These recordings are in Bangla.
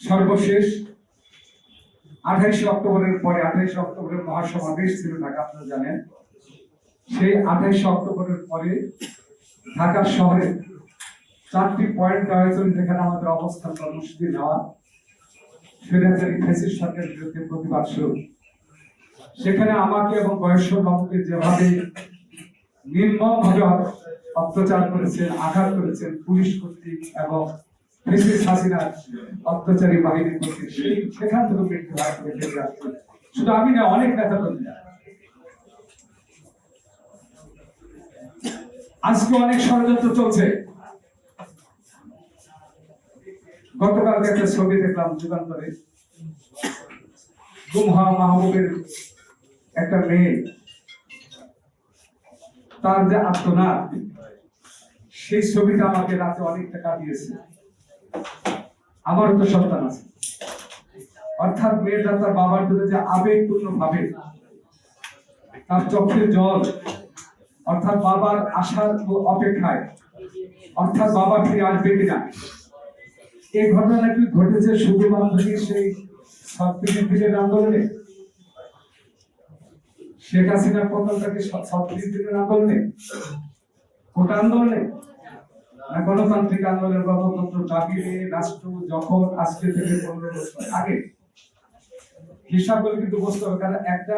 সর্বশেষ আঠাইশে অক্টোবরের পরে আঠাইশে অক্টোবরের মহাসমাবেশ ছিল ঢাকা আপনারা জানেন। সেই আঠাইশে অক্টোবরের পরে ঢাকা শহরে চারটি পয়েন্ট হয়েছিল যেখানে আমাদের অবস্থান কর্মসূচি নেওয়া স্বৈরাচারী ফেসিস সরকারের বিরুদ্ধে প্রতিবাদ শুরু। সেখানে আমাকে এবং বয়স্ক যেভাবে নির্মম ভাবে অত্যাচার করেছেন, আঘাত করেছেন, পুলিশ কর্তৃক এবং অত্যাচারী বাহিনী কর্তৃক সেখান থেকে মৃত্যু শুধু আমি না, অনেক নেতা কর্মী আজকে অনেক ষড়যন্ত্র চলছে। গতকালকে একটা ছবি দেখলাম যুগান্তরে। গুম হওয়া মাহবুবের একটা মেয়ে, তার যে আত্মনাথ সেই ছবিটা আমাকে রাতে অনেক টাকা আমারও তো সন্তান আছে। অর্থাৎ মেয়েটা তার বাবার জন্য যে আবেগপূর্ণ ভাবে তার চোখের জল, অর্থাৎ বাবার আশার অপেক্ষায়, অর্থাৎ বাবা ফিরে আসবে কিনা এই ঘটনা কি ঘটেছে শুধুমাত্র কি সেই দিনের আন্দোলনে? শেখ হাসিনার ছাত্রীদের দিনের আন্দোলনে? কোটা আন্দোলনে? গণতান্ত্রিক আন্দোলনের গণতন্ত্র দাবি নিয়ে রাষ্ট্র যখন আজকে থেকে পনেরো বছর আগে হিসাব করে কিন্তু বুঝতে হবে কারণ একটা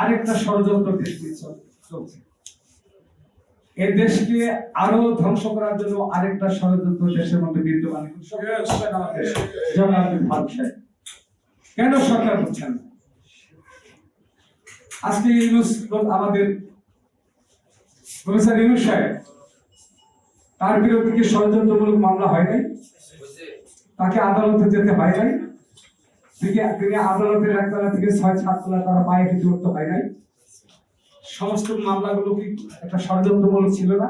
আরেকটা ষড়যন্ত্র দেশ চলছে। এই দেশকে আরও ধ্বংস করার জন্য আরেকটা ষড়যন্ত্র দেশের মধ্যে বিদ্যমান। কেন সরকার হচ্ছেন আজকে ইউনুস আমাদের প্রফেসর ইউনুস সাহেব তার বিরুদ্ধে কি ষড়যন্ত্রমূলক মামলা হয় নাই? তাকে আদালতে যেতে হয় নাই? তিনি আদালতের একতলা থেকে ছয় সাততলা তারা হেঁটে উঠতে হয় নাই? সমস্ত মামলাগুলো কি একটা ষড়যন্ত্রমূলক ছিল না?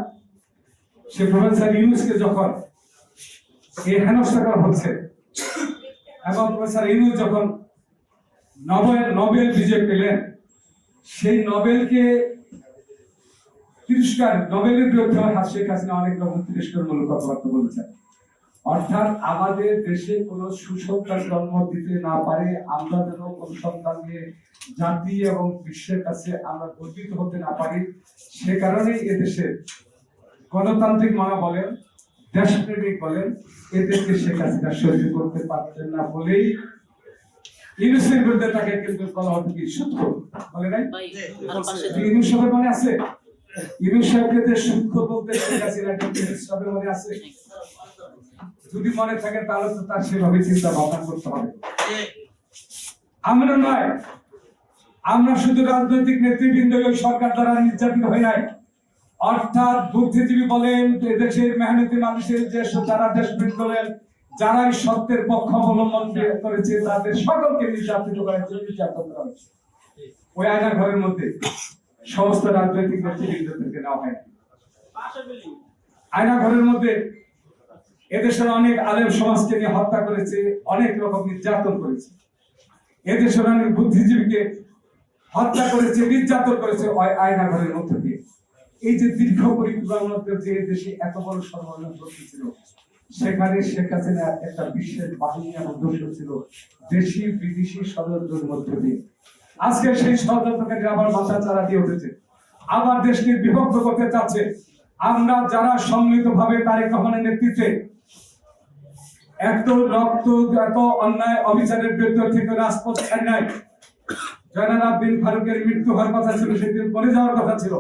সে প্রফেসর ইউনুসকে যখন এই হেনস্থাকর হচ্ছে, এবং প্রফেসর ইউনুস যখন নোবেল নোবেল বিজয় পেলেন, সেই নোবেলকে তিরস্কার নোবেলের বিরুদ্ধে শেখ হাসিনা অনেক রকম তিরস্কারমূলক কথাবার্তা বলেছেন। অর্থাৎ আমাদের দেশে কোন সুসন্তান জন্ম দিতে না পারে আমরা যেন কোন সন্তানকে জাতি এবং বিশ্বের কাছে আমরা গর্বিত হতে না পারি সে কারণেই এদেশে গণতান্ত্রিক মানা বলেন দেশপ্রেমিক বলেন এদেরকে শেখ হাসিনা সহ্য করতে পারছেন না বলেই ইউনুসের বিরুদ্ধে তাকে কিন্তু বলা হতো কি? সূত্র বলে নাই? ইউনুস মনে আছে? বলতে আছে যদি মনে থাকে তাহলে তো তার সেভাবে চিন্তা ভাবনা করতে হবে। আমরা নয়, আমরা শুধু রাজনৈতিক নেতৃবৃন্দ সরকার দ্বারা নির্যাতিত হয়ে নাই অর্থাৎ বুদ্ধিজীবী বলেন দেশের মেহনতি মানুষের যে যারা দেশপ্রেম করেন যারা সত্যের পক্ষ অবলম্বন করেছে, তাদের সকলকে নির্যাতিত জন্য নির্যাতন করা হয়েছে। ওই আয়না ঘরের মধ্যে। সমস্ত রাজনৈতিক নেতৃবৃন্দদেরকে নেওয়া হয় আয়না ঘরের মধ্যে এদেশের অনেক আলেম সমাজকে নিয়ে হত্যা করেছে অনেক রকম নির্যাতন করেছে। এদেশের অনেক বুদ্ধিজীবীকে হত্যা করেছে নির্যাতন করেছে আয়না ঘরের মধ্য দিয়ে। এই যে দীর্ঘ পরিকল্পনার যে দেশে এত বড় সর্বজন ছিল সেখানে শেখ হাসিনা একটা বিশ্বের বাহিনী এবং দোষ ছিল দেশি বিদেশি ষড়যন্ত্রের মধ্যে দিয়ে। আজকে সেই ষড়যন্ত্রকারী আবার মাথা চারা দিয়ে উঠেছে আবার দেশকে বিভক্ত করতে চাচ্ছে, আমরা যারা সম্মিলিত ভাবে তারেক রহমানের নেতৃত্বে এত রক্ত, এত অন্যায় বিরুদ্ধে থেকে রাজপথ জয়নাল আব্দিন ফারুকের মৃত্যু হওয়ার কথা ছিল, সেদিন পরে যাওয়ার কথা ছিল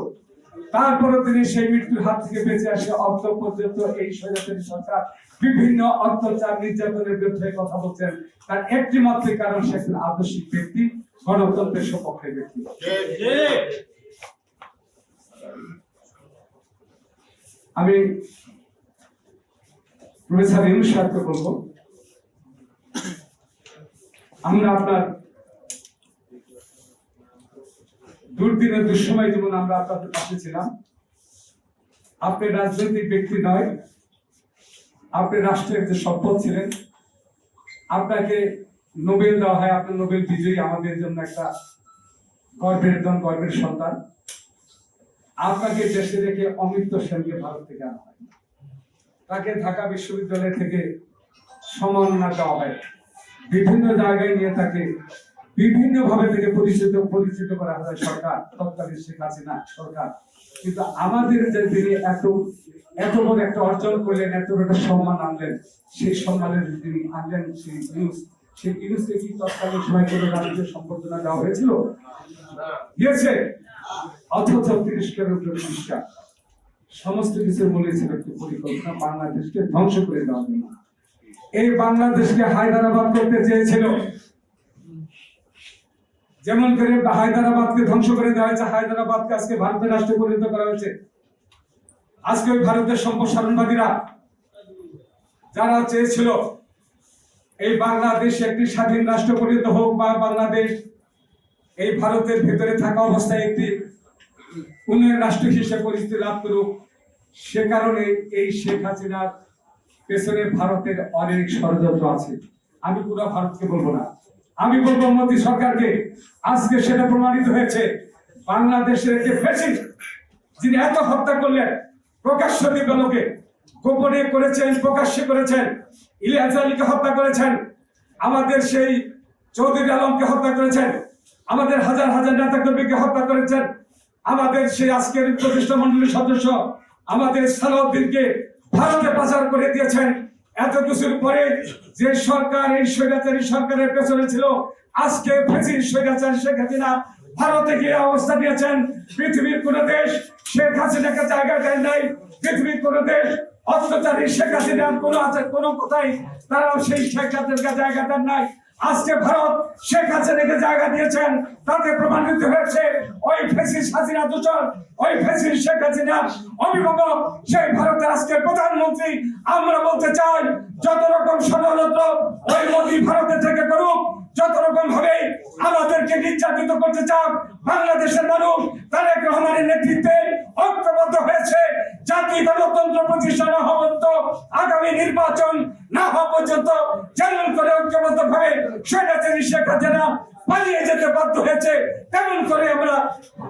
তারপরে তিনি সেই মৃত্যুর হাত থেকে বেঁচে আসে অর্থ পর্যন্ত এই স্বৈরাচারী সরকার বিভিন্ন অত্যাচার, নির্যাতনের বিরুদ্ধে কথা বলছেন। তার একটি মাত্র কারণ সে একজন আদর্শিক ব্যক্তি। গণতন্ত্রের সপক্ষে ব্যক্তি। আমি প্রফেসর ইউনুস সাহেবকে বলব, আমরা আপনার দুর্দিনের দুঃসময় যেমন আমরা আপনাদের পাশে ছিলাম আপনি রাজনৈতিক ব্যক্তি নয় আপনি রাষ্ট্রের যে সম্পদ ছিলেন, আপনাকে নোবেল দেওয়া হয়, আপনার নোবেল বিজয়ী আমাদের জন্য একটা গর্বের একজন গর্বের সন্তান। আপনাকে দেশে রেখে অমৃত সেনকে ভারত থেকে আনা হয়। তাকে ঢাকা বিশ্ববিদ্যালয় থেকে সম্মাননা দেওয়া হয়। বিভিন্ন জায়গায় নিয়ে তাকে বিভিন্ন ভাবে থেকে পরিচিত পরিচিত করা হয় সরকার, তৎকালীন শেখ হাসিনা সরকার। কিন্তু আমাদের যে তিনি এত এত বড় একটা অর্জন করলেন, এত বড় একটা সম্মান আনলেন, সেই সম্মানের তিনি আনলেন, সেই নিউজ সেই নিউজকে কি তৎকালীন সময় কোনো রাজনীতির সম্বর্ধনা দেওয়া হয়েছিল। দিয়েছে। অথচ তিরস্কার উপরে তিরস্কার সমস্ত কিছু বলেছিল একটি পরিকল্পনা, বাংলাদেশকে ধ্বংস করে দেওয়ার জন্য। এই বাংলাদেশকে হায়দ্রাবাদ করতে চেয়েছিল। যেমন করে হায়দ্রাবাদকে ধ্বংস করে দেওয়া হয়েছে, হায়দ্রাবাদকে আজকে ভারতের রাষ্ট্রে পরিণত করা হয়েছে। আজকে ওই ভারতের সম্প্রসারণবাদীরা যারা চেয়েছিল এই বাংলাদেশ একটি স্বাধীন রাষ্ট্র পরিণত হোক বা বাংলাদেশ এই ভারতের ভেতরে থাকা অবস্থায় একটি উন্নয়ন রাষ্ট্র হিসেবে পরিচিতি লাভ করুক, সে কারণে এই শেখ হাসিনার পেছনে ভারতের অনেক ষড়যন্ত্র আছে। আমি পুরো ভারতকে বলব না। আমি বলব মোদী সরকারকে, আজকে সেটা প্রমাণিত হয়েছে, বাংলাদেশের একটি ফেসিস্ট যিনি এত হত্যা করলেন, প্রকাশ্য দিবালোকে গোপনে করেছেন, প্রকাশ্যে করেছেন ইলিয়াস আলীকে হত্যা করেছেন, আমাদের সেই চৌধুরী আলমকে হত্যা করেছেন, আমাদের হাজার হাজার নেতা কর্মীকে হত্যা করেছেন, আমাদের সেই আজকের প্রতিষ্ঠা মন্ডলীর সদস্য, আমাদের সালাউদ্দিনকে ভারতে পাচার করে দিয়েছেন। এত কিছুর পরে যে সরকার, এই স্বৈরাচারী সরকারের পেছনে ছিল, আজকে ফেসির স্বৈরাচারী শেখ হাসিনা ভারতে গিয়ে অবস্থা নিয়েছেন। পৃথিবীর কোন দেশ শেখ হাসিনাকে জায়গা দেন নাই। পৃথিবীর কোন দেশ অত্যাচারী শেখ হাসিনার কোন আছে, কোন কোথায় তারাও সেই শেখ দেন নাই। আজকে ভারত শেখ হাসিনাকে জায়গা দিয়েছেন, তাতে প্রমাণিত হয়েছে, ওই হাসিনা ওই শেখ হাসিনা অভিভাবক, সেই ভারতের আজকের প্রধানমন্ত্রী। আমরা বলতে চাই, যত রকম ষড়যন্ত্র ওই মোদী ভারতের থেকে করুক, যত রকম ভাবে আমাদেরকে নির্যাতিত করতে চান বাংলাদেশের মানুষ তারেক রহমানের নেতৃত্বে জাতীয় গণতন্ত্র প্রতিষ্ঠা না হওয়া পর্যন্ত আগামী নির্বাচন না হওয়া পর্যন্ত যেমন করে ঐক্যবদ্ধ ভাবে স্বৈরাচারী শেখ হাসিনা পালিয়ে যেতে বাধ্য হয়েছে, তেমন করে আমরা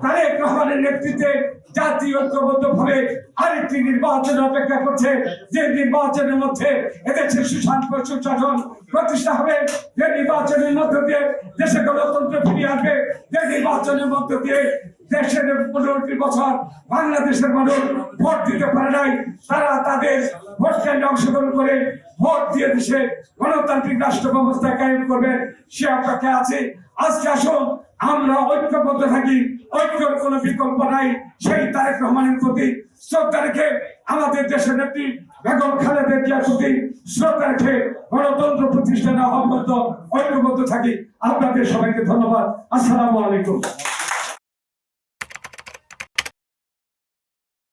তারেক রহমানের নেতৃত্বে জাতীয় ঐক্যবদ্ধ ভাবে আরেকটি নির্বাচন অপেক্ষা করছে। যে নির্বাচনের মধ্যে এদেশের সুশান্ত সুশাসন প্রতিষ্ঠা হবে, যে নির্বাচনের মধ্য দিয়ে দেশে গণতন্ত্র ফিরিয়ে আসবে যে নির্বাচনের মধ্য দিয়ে দেশের পনেরোটি বছর বাংলাদেশের মানুষ ভোট দিতে পারে নাই। তারা তাদের ভোট কেন্দ্রে অংশগ্রহণ করে ভোট দিয়ে দেশে গণতান্ত্রিক রাষ্ট্র ব্যবস্থা কায়েম করবে, সে অপেক্ষা আছে। আজকে আসুন, আমরা ঐক্যবদ্ধ থাকি, ঐক্যের কোনো বিকল্প নাই, সেই তারেক রহমানের প্রতি। শ্রদ্ধা রেখে আমাদের দেশের নেত্রী বেগম খালেদা জিয়ার প্রতি শ্রদ্ধা রেখে গণতন্ত্র প্রতিষ্ঠানে হওয়া ঐক্যবদ্ধ থাকি। আপনাদের সবাইকে ধন্যবাদ। আসসালামু আলাইকুম।